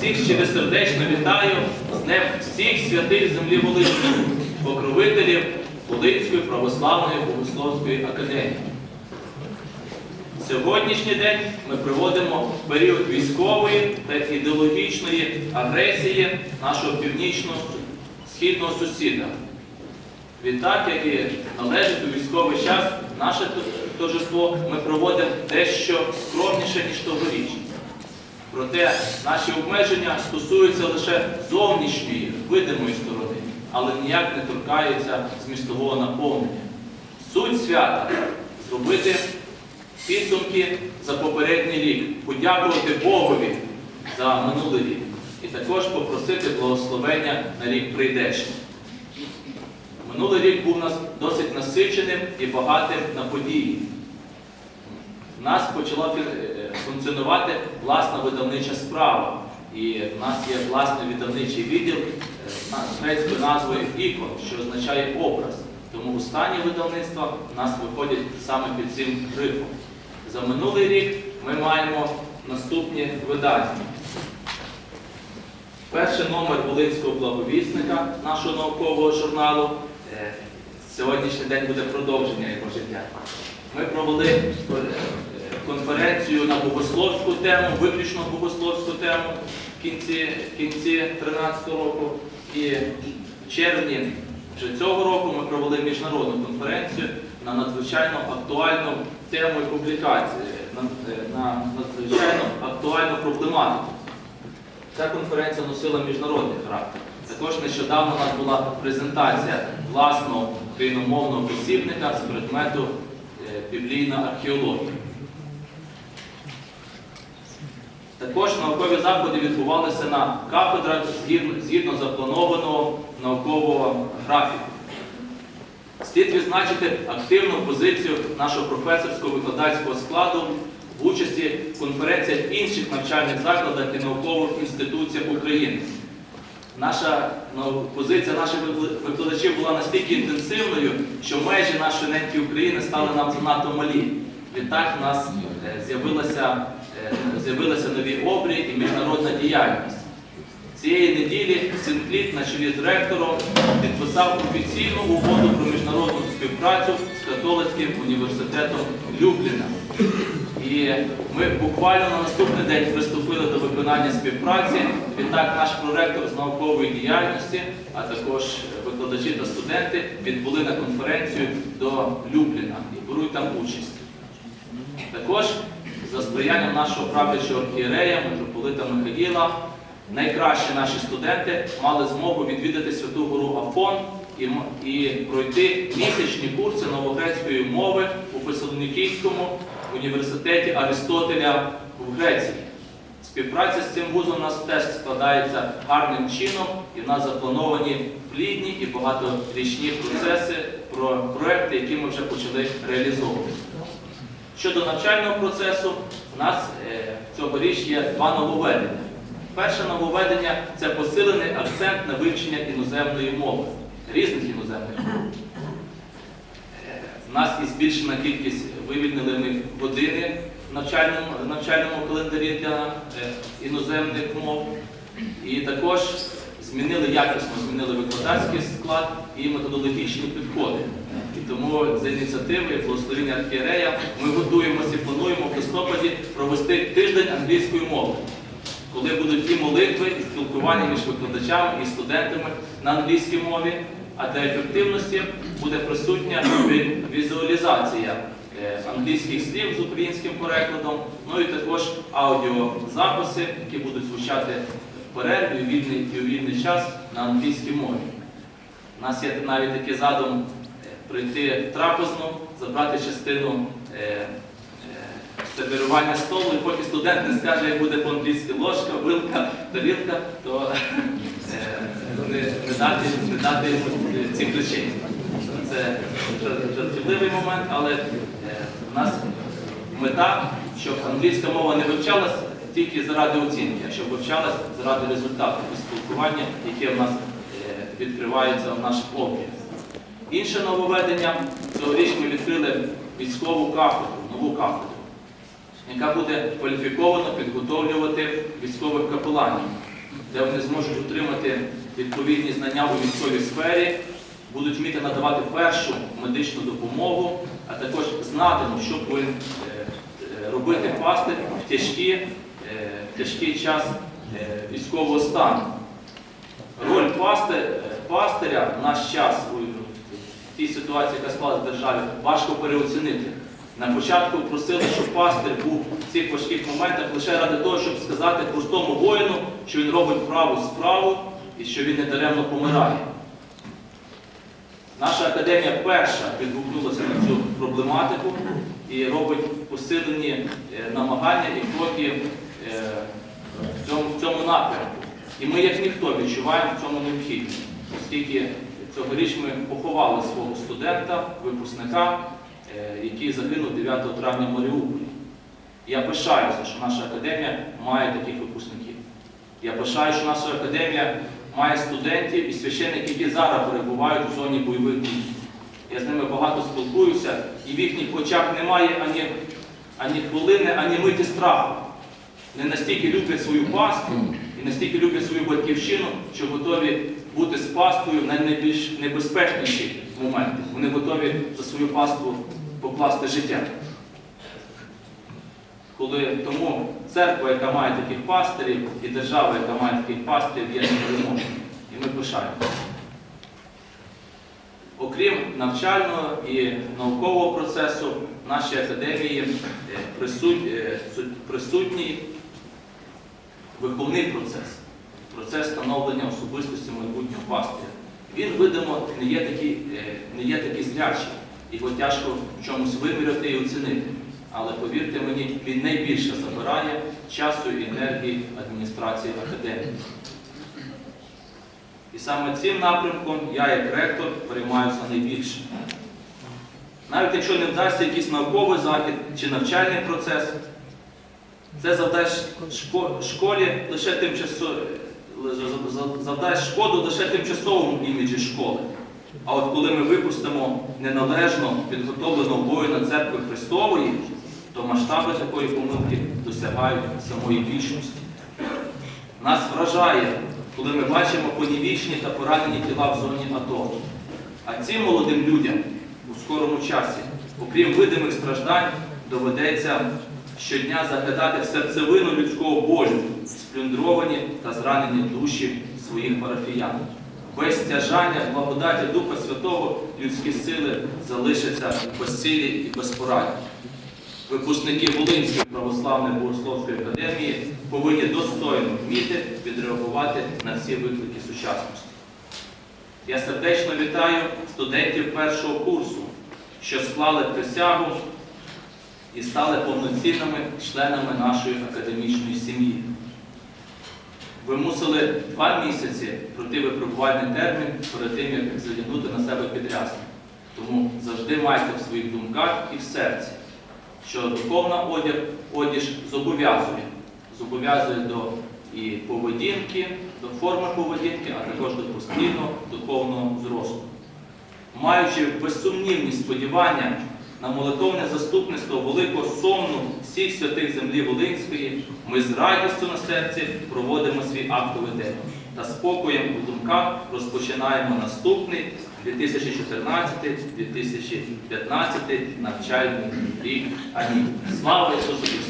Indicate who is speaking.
Speaker 1: всіх щиросердечно вітаю з Днем всіх святих землі Волинської, покровителів Волинської православної богословської академії. Сьогоднішній день ми проводимо період військової та ідеологічної агресії нашого північно-східного сусіда. Відтак, як і належить у військовий час, наше торжество ми проводимо дещо скромніше, ніж тогоріч. Проте наші обмеження стосуються лише зовнішньої, видимої сторони, але ніяк не торкаються змістового наповнення. Суть свята зробити підсумки за попередній рік, подякувати Богові за минулий рік і також попросити благословення на рік прийдешній. Минулий рік був нас досить насиченим і багатим на події. Нас почала функціонувати власна видавнича справа. І в нас є власний видавничий відділ е, грецькою назвою ікон, що означає образ. Тому останні видавництва у нас виходять саме під цим грифом. За минулий рік ми маємо наступні видання. Перший номер Волинського благовісника нашого наукового журналу. Е, Сьогоднішній день буде продовження його життя. Ми провели е, конференцію на богословську тему, виключно богословську тему в кінці, в кінці 2013 року. І в червні вже цього року ми провели міжнародну конференцію на надзвичайно актуальну тему і публікації, на, на надзвичайно актуальну проблематику. Ця конференція носила міжнародний характер. Також нещодавно у нас була презентація власного україномовного посібника з предмету е, біблійна археологія. Також наукові заходи відбувалися на кафедрах згідно, запланованого наукового графіку. Слід відзначити активну позицію нашого професорського викладацького складу в участі в конференціях інших навчальних закладах і наукових інституціях України. Наша ну, позиція наших викладачів була настільки інтенсивною, що межі нашої неньки України стали нам занадто малі. Відтак у нас з'явилася, з'явилися нові обрії і міжнародна діяльність. Цієї неділі Синкліт на чолі з ректором підписав офіційну угоду про міжнародну співпрацю з католицьким університетом Любліна. І ми буквально на наступний день приступили до виконання співпраці. Відтак наш проректор з наукової діяльності, а також викладачі та студенти відбули на конференцію до Любліна і беруть там участь. Також за сприянням нашого правлячого архієрея, митрополита Михаїла, найкращі наші студенти мали змогу відвідати Святу Гору Афон і, і пройти місячні курси новогрецької мови у Фесалонікійському університеті Аристотеля в Греції. Співпраця з цим вузом у нас теж складається гарним чином, і в нас заплановані плідні і багаторічні процеси про проекти, які ми вже почали реалізовувати. Щодо навчального процесу, у нас е, цьогоріч є два нововведення. Перше нововведення це посилений акцент на вивчення іноземної мови, різних іноземних мов. Е, У нас і збільшена кількість вивільнили ми години в навчальному, в навчальному календарі для е, іноземних мов. І також змінили якісно змінили викладацький склад і методологічні підходи. І тому за ініціативи і благословення архієрея ми готуємося і плануємо в листопаді провести тиждень англійської мови, коли будуть і молитви, і спілкування між викладачами і студентами на англійській мові. А для ефективності буде присутня візуалізація е, англійських слів з українським перекладом, ну і також аудіозаписи, які будуть звучати в перерві і у вільний час на англійській мові. У нас є навіть такий задум прийти в трапезну, забрати частину е, е, сервірування столу, і поки студент не скаже, як буде по-англійськи ложка, вилка, тарілка, то е, не, не дати, ці ключі. Це жартівливий момент, але е, у нас мета, щоб англійська мова не вивчалась тільки заради оцінки, а щоб вивчалась заради результату і спілкування, яке в нас е, відкривається в наших об'єктах. Інше нововведення цьогоріч ми відкрили військову кафедру, нову кафедру, яка буде кваліфіковано підготовлювати військових капеланів. де вони зможуть отримати відповідні знання у військовій сфері, будуть вміти надавати першу медичну допомогу, а також знатимуть, що повинен е, е, робити пастир в тяжкі, е, тяжкий час військового стану. Роль пастиря в наш час тій ситуації, яка склалася в державі, важко переоцінити. На початку просили, щоб пастир був в цих важких моментах лише ради того, щоб сказати простому воїну, що він робить праву справу і що він не даремно помирає. Наша академія перша відгукнулася на цю проблематику і робить посилені е, намагання і кроки е, в цьому, напрямку. І ми, як ніхто, відчуваємо в цьому необхідність, оскільки цьогоріч ми поховали свого студента, випускника, е, який загинув 9 травня в Маріуполі. Я пишаюся, що наша академія має таких випускників. Я пишаю, що наша академія має студентів і священників, які зараз перебувають у зоні бойових дій. Я з ними багато спілкуюся, і в їхніх очах немає ані, ані хвилини, ані миті страху. Вони настільки люблять свою пасту і настільки люблять свою батьківщину, що готові бути з пастою в найбільш небезпечніші моменти. Вони готові за свою пасту покласти життя. Коли тому церква, яка має таких пастирів, і держава, яка має таких пастирів, є непереможною. І ми пишаємося. Окрім навчального і наукового процесу, в нашій академії е, е, су- присутній виховний процес, процес становлення особистості майбутнього пастиря. Він, видимо, не є такий, е, не такий зрячий, його тяжко в чомусь виміряти і оцінити. Але повірте мені, він найбільше забирає часу і енергії адміністрації академії. І саме цим напрямком я, як ректор, переймаюся найбільше. Навіть якщо не вдасться якийсь науковий захід чи навчальний процес, це завдасть шко- школі лише тимчасово завдасть шкоду лише тимчасовому іміджі школи. А от коли ми випустимо неналежно підготовленого воїна церкви Христової, то масштаби такої помилки досягають самої вічності. Нас вражає, коли ми бачимо понівічні та поранені тіла в зоні АТО. А цим молодим людям у скорому часі, окрім видимих страждань, доведеться щодня заглядати в серцевину людського болю, сплюндровані та зранені душі своїх парафіян. Без стяжання благодаті Духа Святого людські сили залишаться безсилі і безпорадні. Випускники Волинської православної богословської академії повинні достойно вміти відреагувати на всі виклики сучасності. Я сердечно вітаю студентів першого курсу, що склали присягу і стали повноцінними членами нашої академічної сім'ї. Ви мусили два місяці пройти випробувальний термін перед тим, як задягнути на себе підрясник. Тому завжди майте в своїх думках і в серці, що духовна одяг, одіж зобов'язує. Зобов'язує до і поведінки, до форми поведінки, а також до постійного духовного зросту. Маючи безсумнівні сподівання на молитовне заступництво великого сомну всіх святих землі Волинської, ми з радістю на серці проводимо свій актовий день та спокоєм у думках розпочинаємо наступний 2014-2015 навчальний рік. Амінь. Слава Ісусу Христу!